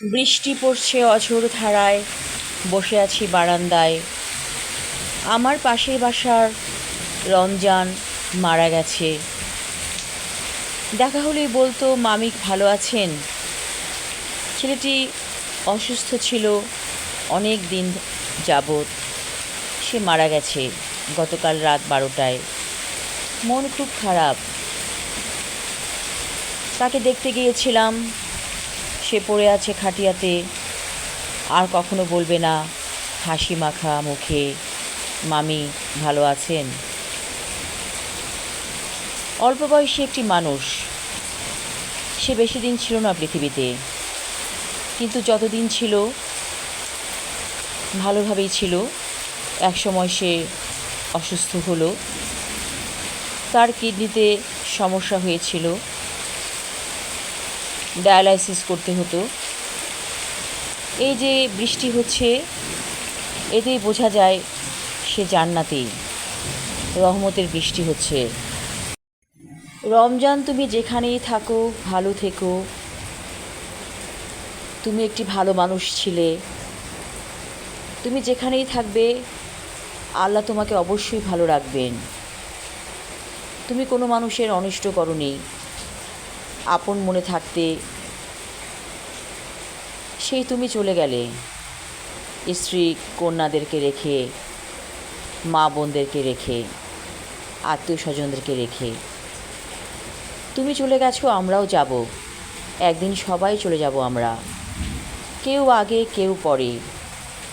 বৃষ্টি পড়ছে অঝোর ধারায়, বসে আছি বারান্দায়। আমার পাশের বাসার রমজান মারা গেছে। দেখা হলেই বলতো, মামিক ভালো আছেন? ছেলেটি অসুস্থ ছিল অনেক দিন যাবৎ। সে মারা গেছে গতকাল রাত বারোটায়। মন খুব খারাপ। তাকে দেখতে গিয়েছিলাম। সে পড়ে আছে খাটিয়াতে। আর কখনো বলবে না, হাসি মাখা মুখে মামি ভালো আছেন? অল্প বয়সী একটি মানুষ। সে বেশি দিন ছিল না পৃথিবীতে। কিন্তু যতদিন ছিল, ভালোভাবেই ছিল। একসময় সে অসুস্থ হলো। তার কিডনিতে সমস্যা হয়েছিল। ডায়ালাইসিস করতে হতো। এই যে বৃষ্টি হচ্ছে, এতেই বোঝা যায় সে জান্নাতেই রহমতের বৃষ্টি হচ্ছে। রমজান, তুমি যেখানেই থাকো, ভালো থেকো। তুমি একটি ভালো মানুষ ছিলে। তুমি যেখানেই থাকবে, আল্লাহ তোমাকে অবশ্যই ভালো রাখবেন। তুমি কোনো মানুষের অনিষ্ট করনি আপন মনে থাকতে, সেই তুমি চলে গেলে। স্ত্রী কন্যাদেরকে রেখে, মা বোনদেরকে রেখে, আত্মীয় স্বজনদেরকে রেখে। তুমি চলে গেছো, আমরাও যাব। একদিন সবাই চলে যাব আমরা। কেউ আগে, কেউ পরে।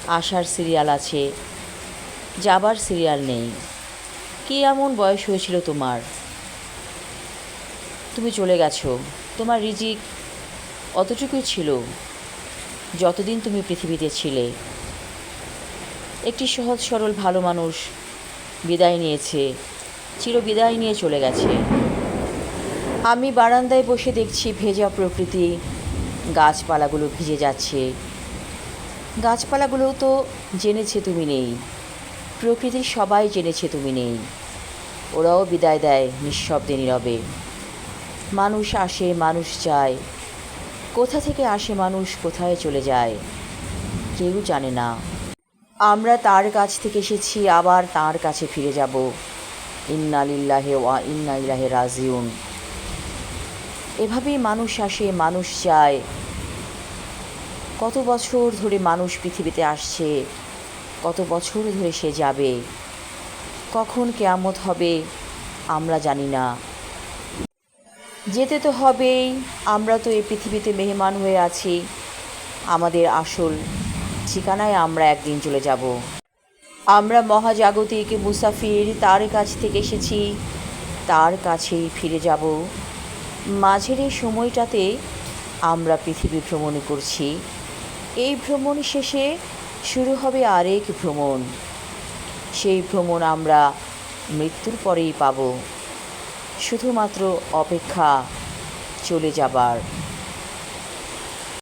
আসার সিরিয়াল আছে, যাবার সিরিয়াল নেই। কী এমন বয়স হয়েছিল তোমার? তুমি চলে গেছো। তোমার রিজিক অতটুকুই ছিল যতদিন তুমি পৃথিবীতে ছিলে। একটি সহজ, সরল, ভালো মানুষ বিদায় নিয়েছে, চির বিদায় নিয়ে চলে গেছে। আমি বারান্দায় বসে দেখছি ভেজা প্রকৃতি, গাছপালাগুলো ভিজে যাচ্ছে। গাছপালাগুলোও তো জেনেছে তুমি নেই, প্রকৃতির সবাই জেনেছে তুমি নেই। ওরাও বিদায় দেয় নিঃশব্দে নীরবে। মানুষ আসে, মানুষ যায়। কোথা থেকে আসে মানুষ, কোথায় চলে যায়, কেউ জানে না। আমরা তার কাছ থেকে এসেছি, আবার তার কাছে ফিরে যাব। ইন্না লিল্লাহে ওয়া ইন্না ইলাহে রাজিউন। এভাবেই মানুষ আসে, মানুষ যায়। কত বছর ধরে মানুষ পৃথিবীতে আসছে, কত বছর ধরে সে যাবে, কখন কেয়ামত হবে, আমরা জানি না। যেতে তো হবেই, আমরা তো এই পৃথিবীতে মেহমান হয়ে আছি। আমাদের আসল ঠিকানায় আমরা একদিন চলে যাব। আমরা মহাজাগতিক মুসাফির তার কাছ থেকে এসেছি, তার কাছেই ফিরে যাব। মাঝের এই সময়টাতে আমরা পৃথিবী ভ্রমণ করছি। এই ভ্রমণ শেষে শুরু হবে আরেক ভ্রমণ। সেই ভ্রমণ আমরা মৃত্যুর পরেই পাব। শুধুমাত্র অপেক্ষা চলে যাবার